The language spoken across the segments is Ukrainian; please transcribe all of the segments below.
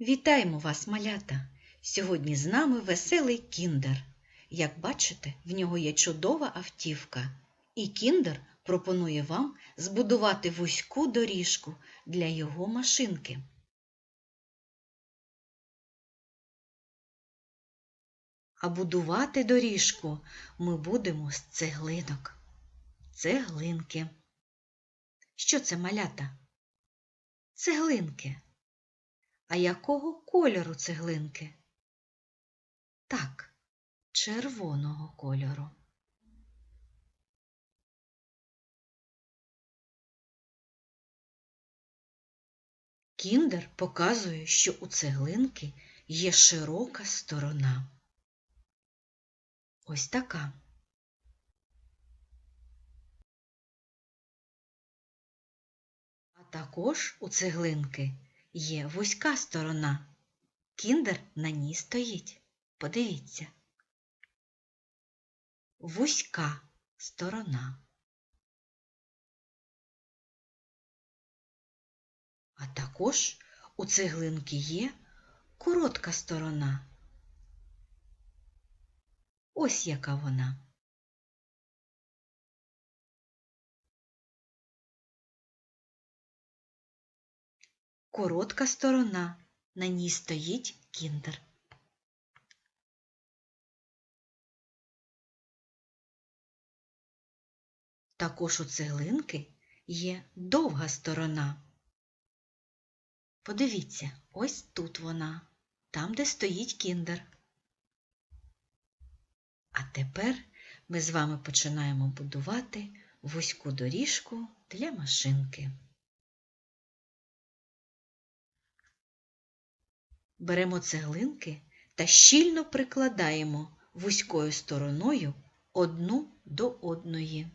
Вітаємо вас, малята! Сьогодні з нами веселий кіндер. Як бачите, в нього є чудова автівка, і кіндер пропонує вам збудувати вузьку доріжку для його машинки. А будувати доріжку ми будемо з цеглинок. Цеглинки. Що це малята? Цеглинки. А якого кольору цеглинки? Так, червоного кольору. Кіндер показує, що у цеглинки є широка сторона. Ось така. А також у цеглинки є вузька сторона. Кіндер на ній стоїть. Подивіться. Вузька сторона. А також у цеглинки є коротка сторона. Ось яка вона. Коротка сторона. На ній стоїть кіндер. Також у цеглинки є довга сторона. Подивіться, ось тут вона, там, де стоїть кіндер. А тепер ми з вами починаємо будувати вузьку доріжку для машинки. Беремо цеглинки та щільно прикладаємо вузькою стороною одну до одної.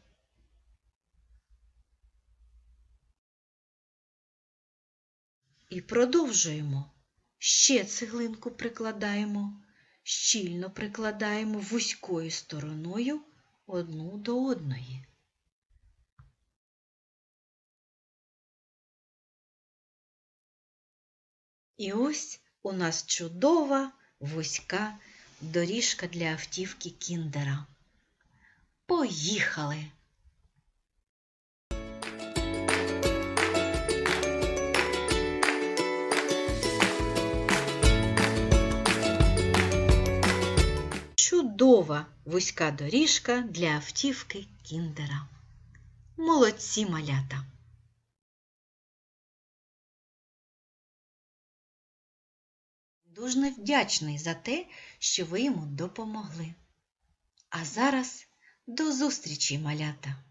І продовжуємо. Ще цеглинку прикладаємо, щільно прикладаємо вузькою стороною одну до одної. І ось у нас чудова вузька доріжка для автівки Кіндера. Поїхали! Чудова вузька доріжка для автівки Кіндера. Молодці малята! Дуже вдячний за те, що ви йому допомогли. А зараз до зустрічі, малята!